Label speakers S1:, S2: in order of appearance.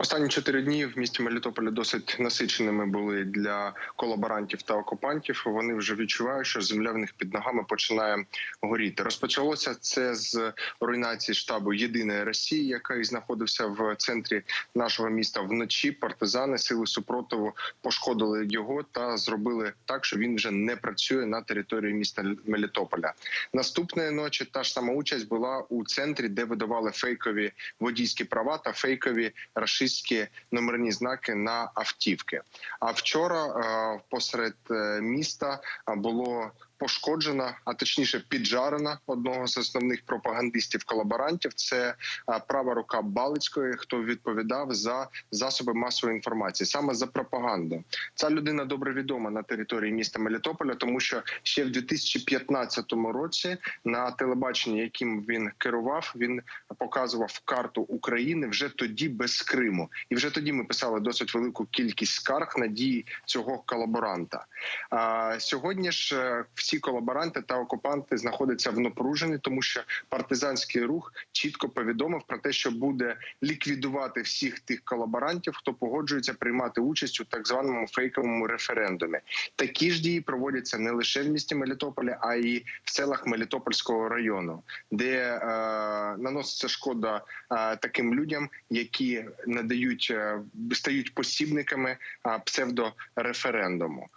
S1: Останні чотири дні в місті Мелітополя досить насиченими були для колаборантів та окупантів. Вони вже відчувають, що земля в них під ногами починає горіти. Розпочалося це з руйнації штабу Єдиної Росії, який знаходився в центрі нашого міста вночі. Партизани сили супротиву пошкодили його та зробили так, що він вже не працює на території міста Мелітополя. Наступної ночі та ж сама участь була у центрі, де видавали фейкові водійські права та фейкові рашистські номерні знаки на автівки. А вчора е, посеред е, міста е, було пошкоджено, а точніше піджарено одного з основних пропагандистів колаборантів. Це права рука Балицької, хто відповідав за засоби масової інформації, саме за пропаганду. Ця людина добре відома на території міста Мелітополя, тому що ще в 2015 році на телебаченні, яким він керував, він показував карту України вже тоді без Криму, і вже тоді ми писали досить велику кількість скарг на дії цього колаборанта. А сьогодні ж е, всі колаборанти та окупанти знаходяться в напруженні, тому що партизанський рух чітко повідомив про те, що буде ліквідувати всіх тих колаборантів, хто погоджується приймати участь у так званому фейковому референдумі. Такі ж дії проводяться не лише в місті Мелітополі, а й в селах Мелітопольського району, де е, наноситься шкода е, таким людям, які надають е, стають посібниками е, псевдореферендуму.